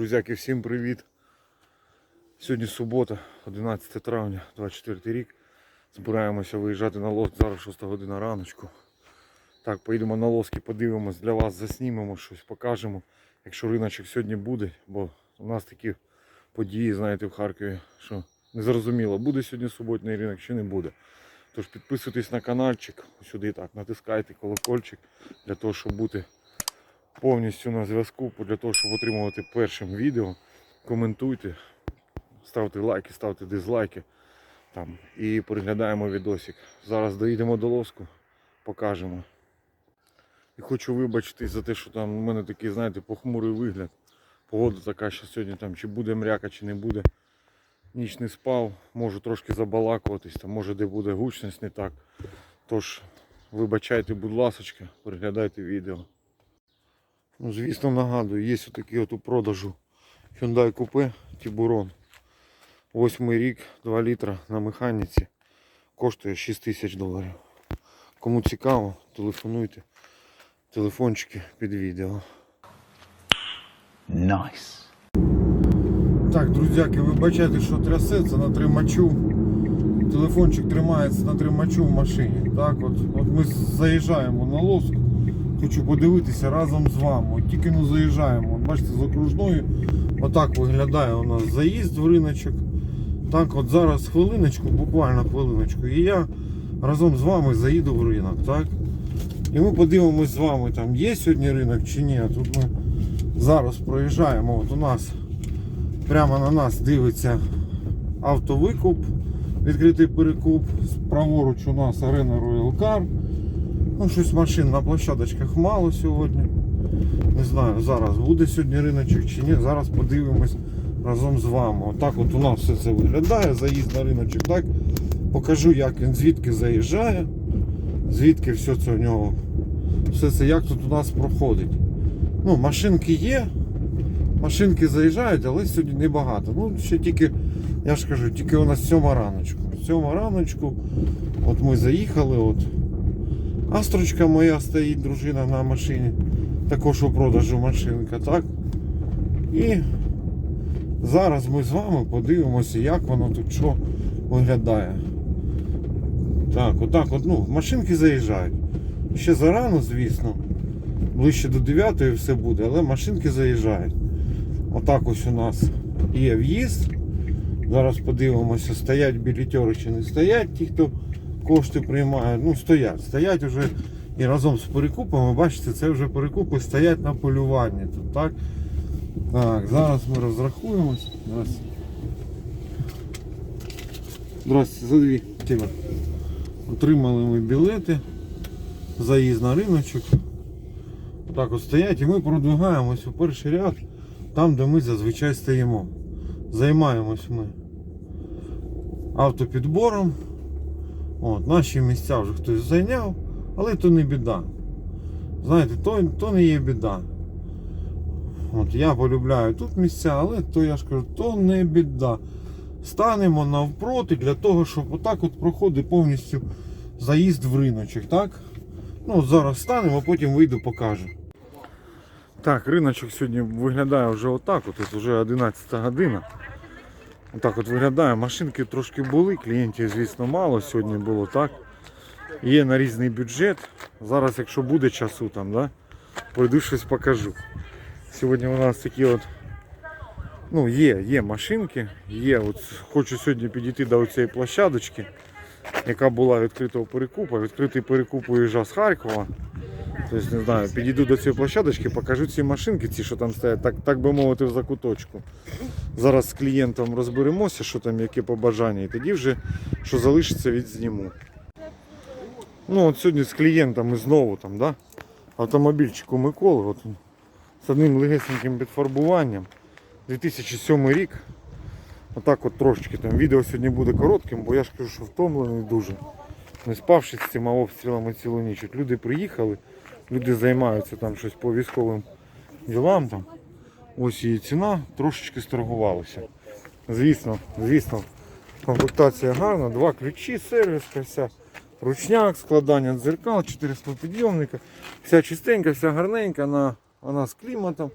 Друзяки, всім привіт! Сьогодні субота, 11 травня, 24 рік. Збираємося виїжджати на лоск, зараз 6 година раночку. Так, поїдемо на лоски, подивимось, для вас заснімемо щось, покажемо. Якщо риночок сьогодні буде, бо у нас такі події, знаєте, в Харкові, що не зрозуміло, буде сьогодні суботній ринок чи не буде. Тож підписуйтесь на каналчик, сюди так, натискайте колокольчик для того, щоб бути повністю на зв'язку для того, щоб отримувати першим відео. Коментуйте, ставте лайки, ставте дизлайки. Там, і переглядаємо відосик. Зараз доїдемо до лоску, покажемо. І хочу вибачитись за те, що там у мене такий, знаєте, похмурий вигляд. Погода така, що сьогодні там чи буде мряка, чи не буде. Ніч не спав, можу трошки забалакуватись, там, може де буде гучність не так. Тож, вибачайте, будь ласочка, переглядайте відео. Ну, звісно, нагадую, є отакий от у продажу Hyundai Coupe Tiburon. Восьмий рік, 2 літра на механіці. Коштує 6 тисяч доларів. Кому цікаво, телефонуйте. Телефончики під відео. Nice. Так, друзяки, вибачайте, що трясеться на тримачу. Телефончик тримається на тримачу в машині. Так, от, от ми заїжджаємо на лоск. Хочу подивитися разом з вами. От тільки ну заїжджаємо. От бачите, з окружною. Отак виглядає у нас заїзд в риночок. Так, от зараз хвилиночку, буквально хвилиночку. І я разом з вами заїду в ринок. так? І ми подивимось з вами, там є сьогодні ринок чи ні. Тут ми зараз проїжджаємо. От у нас Прямо на нас дивиться автовикуп, відкритий перекуп. Праворуч у нас арена Royal Car. Ну, щось машин на площадочках мало сьогодні. Не знаю, зараз буде сьогодні риночок чи ні. Зараз подивимось разом з вами. Отак от у нас все це виглядає, заїзд на риночок. Так, покажу, як він звідки заїжджає, звідки все це у нього. Все це як тут у нас проходить. Ну, машинки є. Машинки заїжджають, але сьогодні небагато. Ну, ще тільки, я ж кажу, тільки у нас сьома раночку. Сьома раночку. От ми заїхали. от. Астрочка моя стоїть, дружина на машині. Також у продажу машинка, так? І зараз ми з вами подивимося, як воно тут що виглядає. Так, отак, от, ну, машинки заїжджають. Ще зарано, звісно. Ближче до 9 все буде, але машинки заїжджають. Отак ось у нас є в'їзд. Зараз подивимося, стоять білітери чи не стоять ті, хто кошти приймають. Ну, стоять. Стоять вже і разом з перекупами, бачите, це вже перекупи стоять на полюванні. Тут, так? так, зараз ми розрахуємось. Здравствуйте, за дві. Тіма. Отримали ми білети. Заїзд на риночок. Так от стоять і ми продвигаємось у перший ряд, там де ми зазвичай стоїмо. Займаємось ми автопідбором. От, Наші місця вже хтось зайняв, але то не біда. Знаєте, то, то не є біда. От Я полюбляю тут місця, але то я ж кажу, то не біда. Станемо навпроти для того, щоб отак от проходить повністю заїзд в риночок. так? Ну, от зараз станемо, а потім вийду, покажу. Так, риночок сьогодні виглядає вже отак. От, от вже 11 година. Отак от виглядає. Машинки трошки були, клієнтів, звісно, мало сьогодні було, так. Є на різний бюджет. Зараз, якщо буде часу там, да, пройду щось покажу. Сьогодні у нас такі от. Ну, є, є машинки, є. От, хочу сьогодні підійти до цієї площадочки, яка була відкритого перекупу. Відкритий перекуп уїжджав з Харкова. Тобто, не знаю, підійду до цієї площадочки, покажу ці машинки, ці, що там стоять, так, так би мовити, в закуточку. Зараз з клієнтом розберемося, що там, яке побажання, і тоді вже що залишиться, відзніму. Ну от сьогодні з клієнтами знову там, да? автомобільчик у Миколи, от, з одним легесеньким підфарбуванням. 2007 рік. Отак от трошечки там. Відео сьогодні буде коротким, бо я ж кажу, що втомлений дуже. Не спавши з цими обстрілами цілу ніч. От люди приїхали, люди займаються там щось по військовим ділам. Там. Ось її ціна, трошечки сторгувалися. Звісно, звісно, комплектація гарна, два ключі, сервіска, вся, ручняк, складання дзеркал, 400 підйомника, вся чистенька, вся гарненька, вона, вона з кліматом.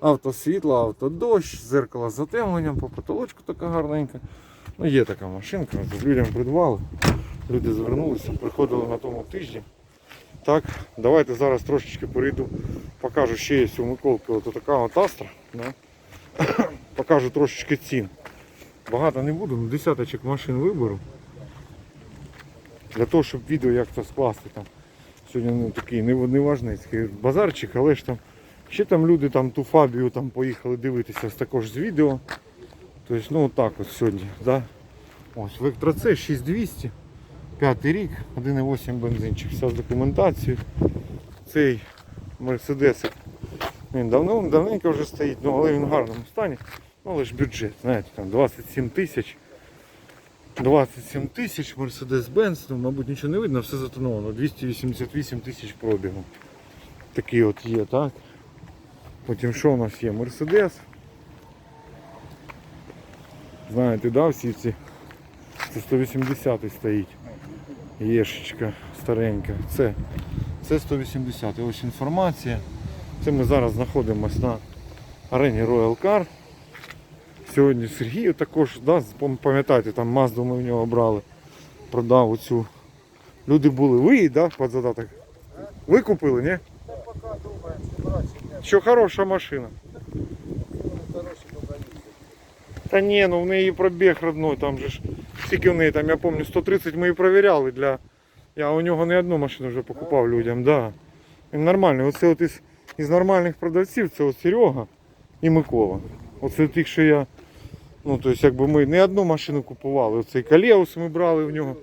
Автосвітло, автодощ, зеркало з затемленням, по потолочку така гарненька. Ну, є така машинка, людям придбали. Люди звернулися, приходили на тому тижні. Так, давайте зараз трошечки перейду, покажу ще є у Миколки от така от Астра. Да? покажу трошечки цін. Багато не буду, ну, десяточок машин виберу. Для того, щоб відео як то скласти там. Сьогодні ну, такий не, не важний базарчик, але ж там ще там люди там ту фабію там поїхали дивитися також з відео. Тобто, ну так от сьогодні. Да? Ось С 6200, п'ятий рік, 1,8 бензинчик, вся з документацією. Цей Мерседес. Він давно, давненько вже стоїть, ну, але він в гарному стані. Ну, але ж бюджет, знаєте, там 27 тисяч. 27 тисяч Mercedes-Benz, ну, мабуть, нічого не видно, все затоновано. 288 тисяч пробігу. Такий от є, так? Потім що у нас є? Mercedes. Знаєте, да, всі ці. Це 180 стоїть. Єшечка старенька. Це, це 180. Ось інформація. Це ми зараз знаходимося на арені Royal Car. Сьогодні Сергію також, да, пам'ятаєте, там Мазду ми в нього брали, продав оцю. Люди були, ви, да, під задаток? Ви купили, ні? Що хороша машина. Та ні, ну в неї пробіг родной, там же ж скільки в неї там, я пам'ятаю, 130 ми її перевіряли для. Я у нього не одну машину вже покупав людям, да. Він нормальний. Оце от із, із нормальних продавців, це от Серега і Микола. Оце тих, що я. Ну, тобто, якби ми не одну машину купували. Оцей Калеус ми брали в нього.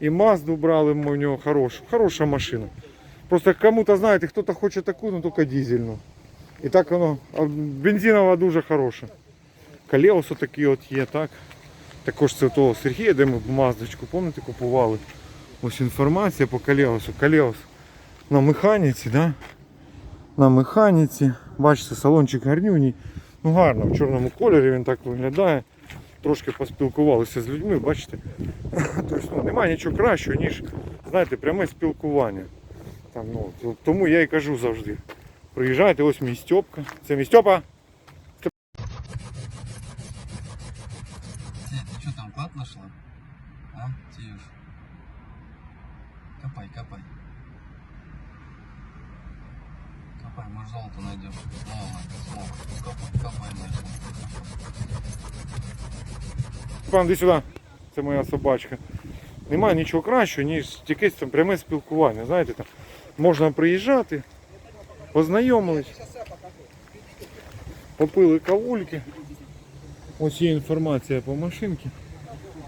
І Мазду брали ми в нього хорошу. Хороша машина. Просто кому-то, знаєте, хто-то хоче таку, ну тільки дизельну. І так воно. А бензинова дуже хороша. Калеус отакий от є, так. Також це того Сергія, де ми маздочку, пам'ятаєте, купували. Ось інформація по Калеусу. Калеус на механіці, да? На механіці. Бачите, салончик гарнюній. Ну гарно, в чорному кольорі він так виглядає. Трошки поспілкувалися з людьми, бачите. тобто, ну, немає нічого кращого, ніж знаєте, пряме спілкування. Там, ну, т- тому я і кажу завжди. Приїжджайте, ось мій Стьопка. Це мій Стьопа. Свет, ты что там, клад нашла? А, Тиюш? Копай, копай. Копай, может золото найдешь. Много, много. Копай, копай, найдешь. Пан, іди сюди. Це моя собачка. Немає нічого кращого, ніж якесь там пряме спілкування. Знаєте, там можна приїжджати, познайомились, попили кавульки. Ось є інформація по машинці.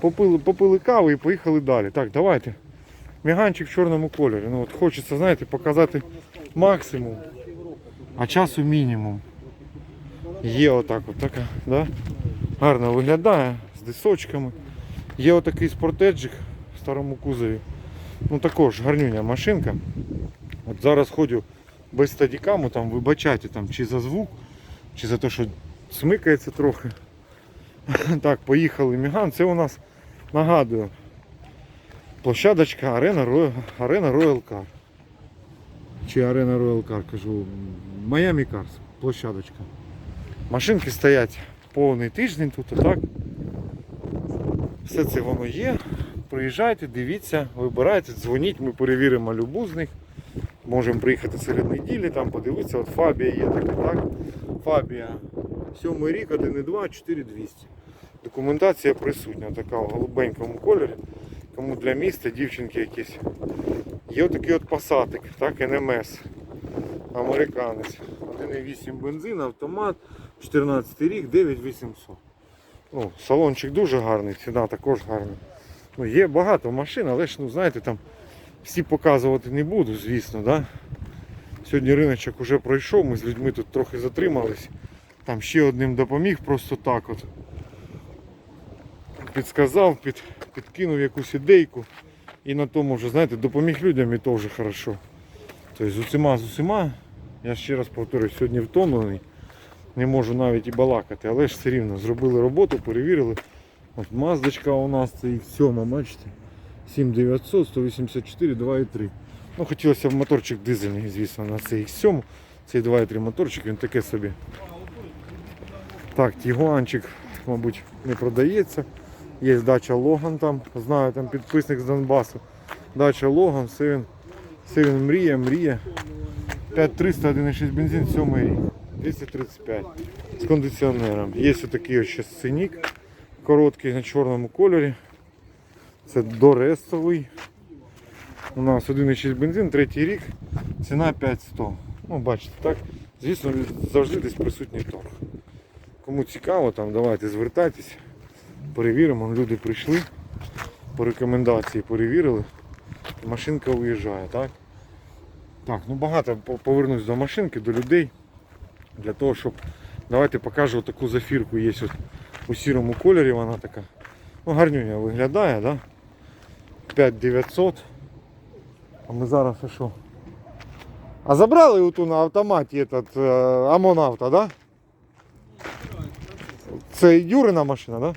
Попили, попили кави і поїхали далі. Так, давайте. Міганчик в чорному кольорі. Ну, от хочеться, знаєте, показати максимум, а часу мінімум. Є отак, от така, да? гарно виглядає з дисочками. Є отакий спортеджик в старому кузові. Ну також гарнюня машинка. От зараз ходю без стадікаму, там вибачайте там, чи за звук, чи за те, що смикається трохи. Так, поїхали Міган. Це у нас нагадую. Площадочка Арена Арена Royal Car. Чи Арена Royal Car, кажу. Miami Cars, площадочка. Машинки стоять повний тиждень тут, так? Все це воно є. Приїжджайте, дивіться, вибирайте, дзвоніть, ми перевіримо любу з них. Можемо приїхати серед неділі, там подивитися. От Фабія є така, так? Фабія. Сьомий рік, 1,2, 4200. Документація присутня, така в голубенькому кольорі. Кому для міста, дівчинки якісь. Є отакий от пасатик, так, НМС. Американець. 1,8 бензин, автомат, 14 рік, 9800. Ну, салончик дуже гарний, ціна також гарна. Ну, є багато машин, але ж, ну, знаєте, там всі показувати не буду, звісно. Да? Сьогодні риночок вже пройшов, ми з людьми тут трохи затримались. Там ще одним допоміг просто так от. Підсказав, під, підкинув якусь ідейку. І на тому вже, знаєте, допоміг людям і то вже хорошо. Тобто з усіма, з усіма, я ще раз повторюю, сьогодні втомлений. Не можу навіть і балакати, але ж все рівно зробили роботу, перевірили. От маздочка у нас це і сьома, бачите. 7900, 184, 2,3. Ну хотілося б моторчик дизельний, звісно, на цей X7. Цей 2,3 моторчик, він таке собі Так, Тігуанчик, мабуть, не продається. Є дача Логан там, знаю, там підписник з Донбасу. Дача Логан, все він, все він мріє, мріє. 5300, 1,6 бензин, 7 рік. 235 з кондиціонером. Є ось такий ще синік, короткий на чорному кольорі. Це дорестовий. У нас 1,6 бензин, третій рік, ціна 5100. Ну, бачите, так? Звісно, завжди десь присутній торг. Кому цікаво, там давайте звертайтесь, перевіримо. Люди прийшли, по рекомендації перевірили. Машинка уїжджає, так? Так, ну багато по- повернусь до машинки, до людей. Для того, щоб. Давайте покажу таку зафірку. Є от у сірому кольорі, вона така. Ну, гарнюня виглядає, да? 5900. А ми зараз а що? А забрали оту на автоматі этот, е, ОМОНавто, да? Це Юрина машина, да?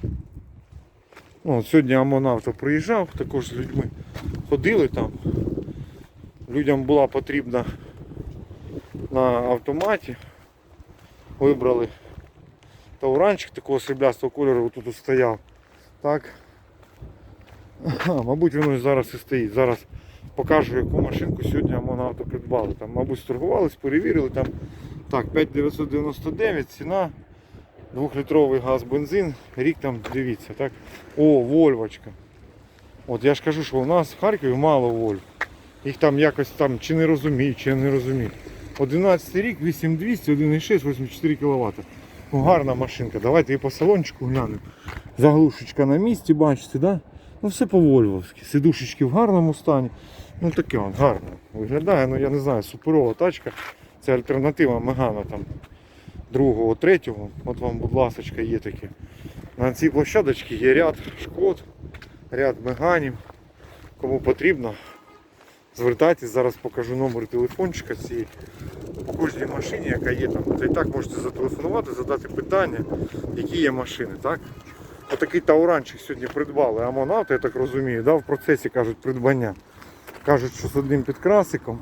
Ну, сьогодні ОМОНавто приїжджав, також з людьми ходили там. Людям була потрібна на автоматі. Вибрали тауранчик такого сріблястого кольору тут стояв. Так. Мабуть, він ось зараз і стоїть. Зараз покажу, яку машинку сьогодні ОМОНавто придбали. Там, мабуть, сторгувались, перевірили. Там так, 5999 ціна. Двохлітровий газ бензин, рік там дивіться, так? О, Вольвочка. От я ж кажу, що у нас в Харкові мало Вольв. Їх там якось там чи не розуміють, чи не розуміють. 11 рік, 8200, 1,6, 84 кВт. Ну, гарна машинка. Давайте і по салончику глянемо. Заглушечка на місці, бачите, да? Ну все по-вольвовськи. Сидушечки в гарному стані. Ну таке он гарно виглядає. Ну я не знаю, суперова тачка. Це альтернатива Мегана там другого, третього. От вам, будь ласка, є такі. На цій площадочці є ряд шкод, ряд меганів. Кому потрібно, звертайтесь, зараз покажу номер телефончика цієї по кожній машині, яка є там. Та і так можете зателефонувати, задати питання, які є машини. так? Отакий тауранчик сьогодні придбали. Амонавто, я так розумію, да? в процесі кажуть придбання. Кажуть, що з одним підкрасиком.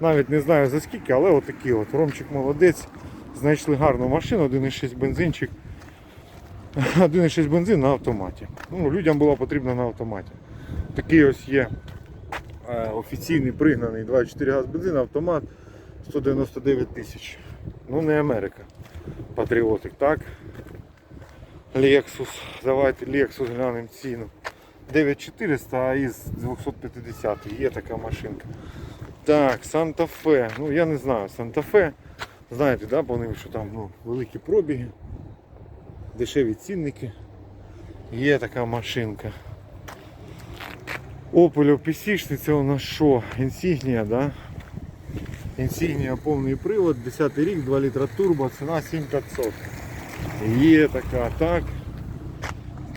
Навіть не знаю за скільки, але отакий от. Ромчик молодець. Знайшли гарну машину, 1,6 бензинчик. 1,6 бензин на автоматі. Ну, людям було потрібно на автоматі. Такий ось є е, офіційний пригнаний 2,4 газ бензин, автомат 199 тисяч. Ну не Америка. Патріотик, так? Lexus. Давайте Lexus глянемо ціну. 9400, а із 250 є така машинка. Так, Fe. Ну я не знаю, Fe. Знаєте, да, по ним, що там ну, великі пробіги, дешеві цінники. Є така машинка. Opel PC, це у нас що? Insignia, да? Insignia повний привод, 10 рік, 2 літра турбо, ціна 7500. Є така, так.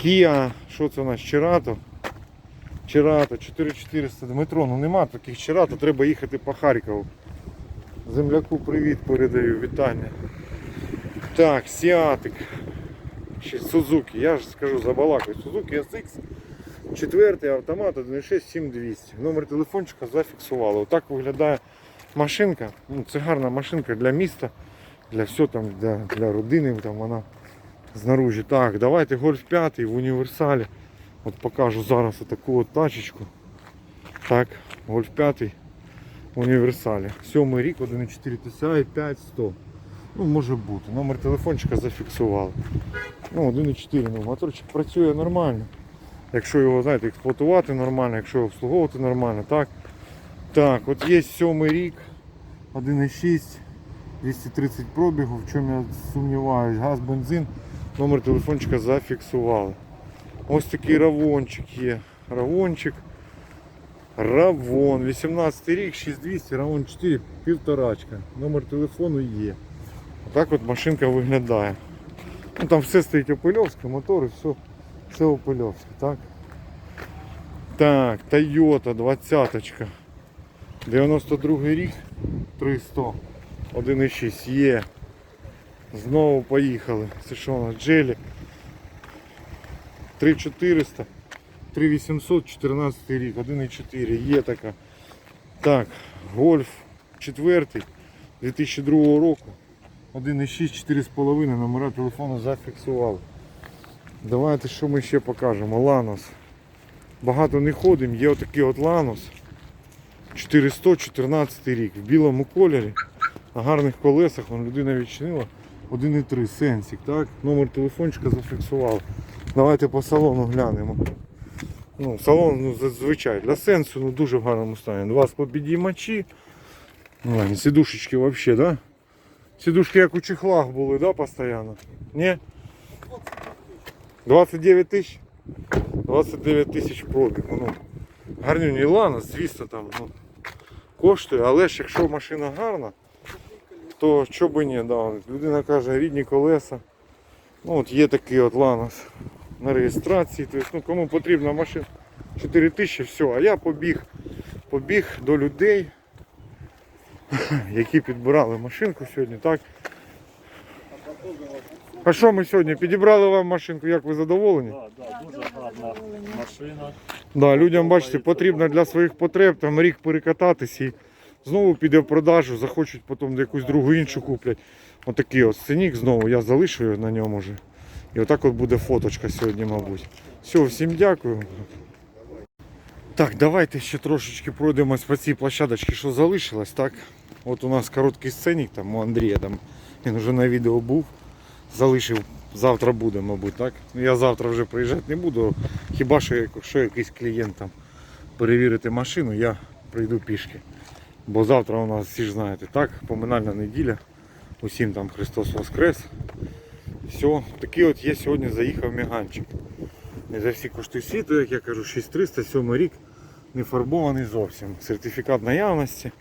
Kia, що це у нас? Cerato. Cerato, 4400 Дмитро, ну нема таких Cerato, треба їхати по Харкову. Земляку привіт передаю, вітання. Так, Сіатик. Сузуки, я ж скажу забалакаю. Suzuki SX. Четвертий автомат 1.6 7200. Номер телефончика зафіксували. Отак виглядає машинка. Ну, це гарна машинка для міста, для всього там, для, для родини. Там вона знаружі. Так, давайте гольф 5 в універсалі. От покажу зараз таку от тачечку. Так, гольф 5 в універсалі. Сьомий рік, 1.4 TSI 5100. Ну, може бути. Номер телефончика зафіксували. Ну, 1.4 ну, моторчик працює нормально. Якщо його, знаєте, експлуатувати нормально, якщо його обслуговувати нормально, так. Так, от є сьомий рік, 1.6, 230 пробігу, в чому я сумніваюсь, газ, бензин, номер телефончика зафіксували. Ось такий равончик є. Равончик. Равон, 18 рік, 6200, Равон 4, півторачка. Номер телефону є. Отак от машинка виглядає. Ну, там все стоїть опильовське, мотори, все, все опильовське, так? Так, Toyota 20 92 рік, 300, 1,6 є. Знову поїхали. Це що у нас? Джелі. 3400, 3800, 14 рік, 1,4 є така. Так, Гольф 4 2002 року. 1,6, 4,5 номера телефону зафіксували. Давайте що ми ще покажемо. Ланос. Багато не ходимо, є отакий от Ланос. 414 рік. В білому кольорі. На гарних колесах вон людина відчинила. 1,3 сенсік, так? Номер телефончика зафіксував. Давайте по салону глянемо. Ну, салон ну, зазвичай для сенсу ну, дуже в гарному стані. Два склопідіймачі. Ну, сидушечки взагалі, да? Сидушки як у чехлах були, да, постійно? Ні? 29 тисяч? 29 тисяч пробіг. Ну, гарнюній Лана, звісно, там ну, коштує, але ж якщо машина гарна, то що би ні, да. людина каже, рідні колеса. Ну, от є такий от Ланос на реєстрації. Тобто, ну, кому потрібна машина 4 тисячі, все. А я побіг, побіг до людей, які підбирали машинку сьогодні, так? А що ми сьогодні? Підібрали вам машинку, як ви задоволені? Да, да, дуже гарна машина. Да, людям, бачите, потрібно для своїх потреб там рік перекататись і знову піде в продажу, захочуть потім якусь другу іншу куплять. Отакий от сценік знову я залишую на ньому вже. І отак от буде фоточка сьогодні, мабуть. Все, всім дякую. Так, давайте ще трошечки пройдемось по цій площадочці, що залишилось, так? От у нас короткий сценік там у Андрія, там, він вже на відео був. Залишив, завтра буде, мабуть, так? Ну, Я завтра вже приїжджати не буду. Хіба що якщо якийсь клієнт там перевірити машину, я прийду пішки. Бо завтра у нас всі ж знаєте, так, поминальна неділя. Усім там Христос Воскрес. Все, такий от є сьогодні заїхав міганчик. Не за всі кошти світу, як я кажу, 6300, 7 рік, не фарбований зовсім. Сертифікат наявності.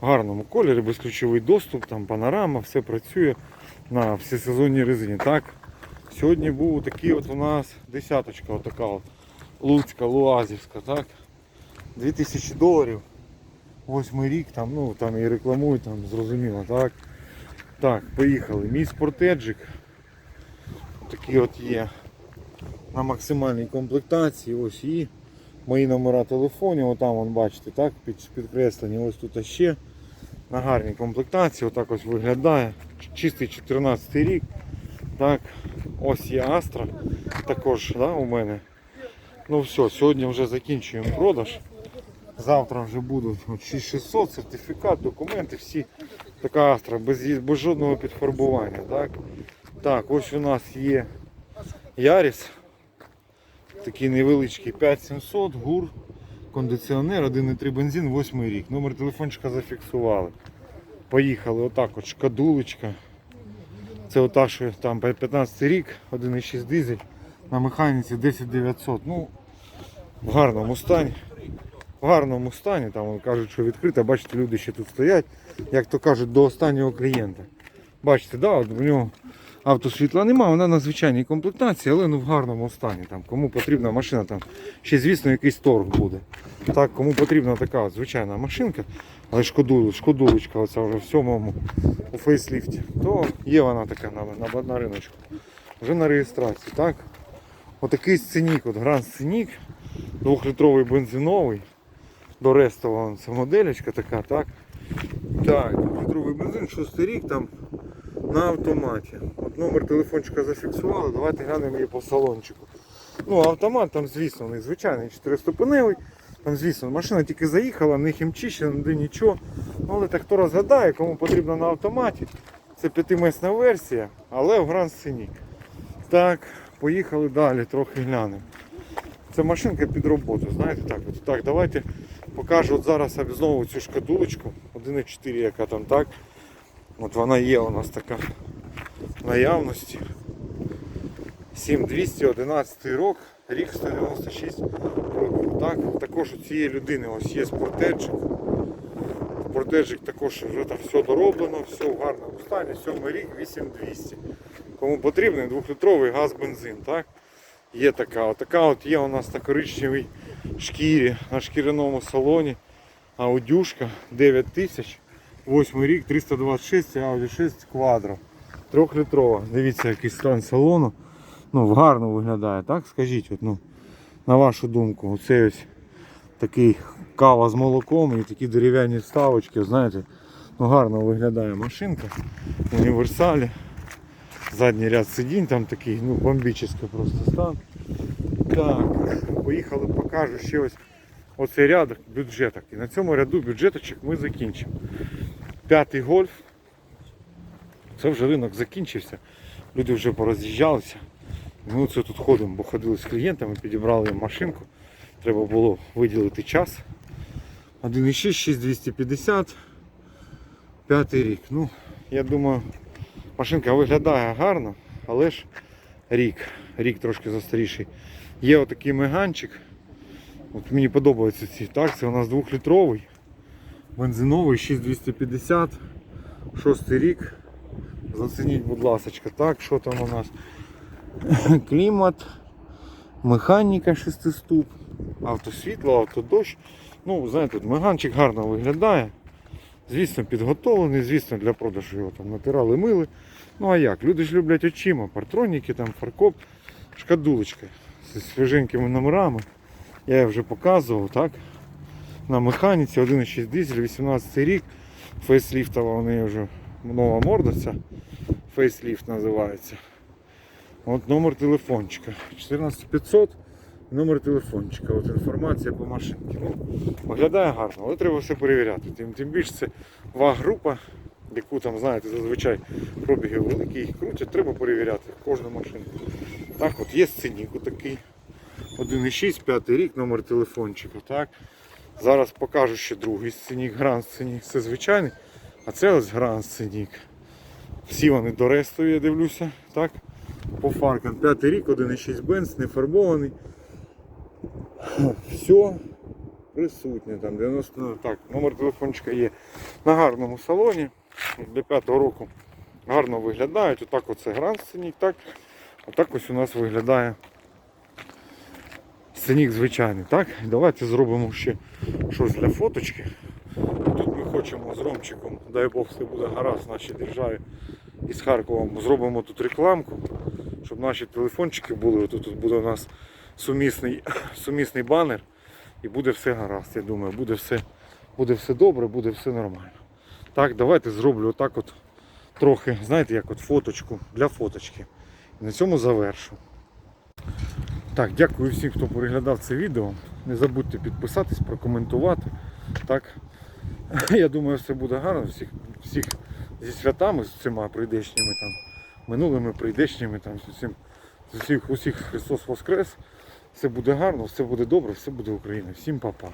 В гарному кольорі, безключовий доступ, там панорама, все працює на всесезонній резині. Так, сьогодні був такий от у нас десяточка, отака от Луцька, Луазівська, так? 2000 доларів. Восьмий рік, там, ну, там і рекламують, там, зрозуміло, так? Так, поїхали. Мій спортеджик. Такий от є на максимальній комплектації. Ось і мої номера телефонів, отам вон бачите, так, під, підкреслені, ось тут ще на гарній комплектації, отак ось виглядає. Чистий 14 рік. Так, ось є Astra також да, у мене. Ну все, сьогодні вже закінчуємо продаж. Завтра вже будуть 6600, сертифікат, документи, всі така Astra, без, без жодного підфарбування. Так? так, ось у нас є Яріс. Такий невеличкий 5700, гур, кондиціонер, 1,3 бензин, 8 рік. Номер телефончика зафіксували. Поїхали отак от шкадулечка. Це ота, що там 15 рік, 1,6 дизель. На механіці 10900. Ну, в гарному стані. В гарному стані, там кажуть, що відкрита, бачите, люди ще тут стоять, як то кажуть, до останнього клієнта. Бачите, да, от в нього автосвітла немає, вона на звичайній комплектації, але ну в гарному стані. Там, кому потрібна машина, там ще звісно якийсь торг буде. Так, кому потрібна така звичайна машинка, але шкоду, шкодулечка оця вже в сьомому у фейсліфті, то є вона така на, на, на риночку. Вже на реєстрації. так. Отакий сценік, от гранд сценік, двохлітровий бензиновий. До рестова це моделечка така, так. Так, двохлітровий бензин, шостий рік там на автоматі. От номер телефончика зафіксували, давайте глянемо її по салончику. Ну, автомат там, звісно, не звичайний 4-ступеневий. Там, звісно, машина тільки заїхала, не хімчищена, ніде нічого. Ну, але так хто розгадає, кому потрібно на автоматі. Це п'ятимісна версія, але в Гранд Сценік. Так, поїхали далі, трохи глянемо. Це машинка під роботу, знаєте, так. От, так, давайте покажу от зараз знову цю шкатулочку 1.4, яка там так. От вона є у нас така наявності. 7211 рок, рік 196 пробігу. Так, також у цієї людини ось є спортеджик. Спортеджик також вже там все дороблено, все в гарному стані, 7 рік 8200. Кому потрібний 2-літровий газ бензин. Так? Є така. Отака от є у нас на коричневій шкірі, на шкіряному салоні. Аудюшка 9000, 8 рік, 326, Audi 6 Quattro. Трьохлітрова. Дивіться, який стан салону. Ну, гарно виглядає, так? Скажіть, от, ну, на вашу думку, оце ось такий кава з молоком і такі дерев'яні вставочки, знаєте. Ну, гарно виглядає машинка. В універсалі. Задній ряд сидінь там такий, ну, бомбічний просто стан. Так, поїхали, покажу ще ось оцей ряд бюджеток. І на цьому ряду бюджеточок ми закінчимо. П'ятий гольф. Це вже ринок закінчився. Люди вже пороз'їжджалися. Ми оце тут ходимо, бо ходили з клієнтами, підібрали їм машинку. Треба було виділити час. 1,6, 6250. П'ятий рік. Ну, я думаю, машинка виглядає гарно, але ж рік. Рік трошки застаріший. Є отакий меганчик. От мені подобаються ці. Так, це у нас 2-літровий. Бензиновий 6250. Шостий рік. Зацініть, будь ласка, так, що там у нас? Клімат, механіка 6 ступ, автосвітло, автодощ. Ну, знаєте, меганчик гарно виглядає. Звісно, підготовлений, звісно, для продажу його там натирали, мили. Ну а як? Люди ж люблять очима, партроніки, там, фаркоп, шкадулочка зі свіженькими номерами. Я вже показував, так? На механіці 1,6 дизель, 18 рік. Фейсліфтова у неї вже нова морда. Фейсліфт називається. От номер телефончика. 14500 номер телефончика. От інформація по машинці. Ну, виглядає гарно, але треба все перевіряти. Тим, тим більше це ваг-група, яку там, знаєте, зазвичай пробіги великі, їх крутять, треба перевіряти кожну машинку. Так, от є сценік такий. 1,6, 5 рік, номер телефончика. Так. Зараз покажу ще другий сценік, гранд сценік. Це звичайний, а це ось гранд сценік. Всі вони дорестові, я дивлюся. Так. По фаркам 5 рік, 1,6 бенз, не фарбований. Все присутнє. Там 90, так, номер телефончика є на гарному салоні. Для 5 року гарно виглядають. Отак оце гранд сценік, так. Отак ось у нас виглядає сценік звичайний. Так? Давайте зробимо ще щось для фоточки. Тут ми хочемо з Ромчиком, дай Бог все буде гаразд в нашій державі і з Харковом. Зробимо тут рекламку, щоб наші телефончики були. Тут, тут буде у нас сумісний, сумісний банер і буде все гаразд. Я думаю, буде все, буде все добре, буде все нормально. Так, давайте зроблю отак от трохи, знаєте, як от фоточку для фоточки. І на цьому завершу. Так, дякую всім, хто переглядав це відео. Не забудьте підписатись, прокоментувати. Так. Я думаю, все буде гарно. Всіх, всіх зі святами, з цими прийдешніми там, минулими прийдешніми, там, з усім, з усіх, усіх Христос Воскрес. Все буде гарно, все буде добре, все буде Україна. Всім па-па.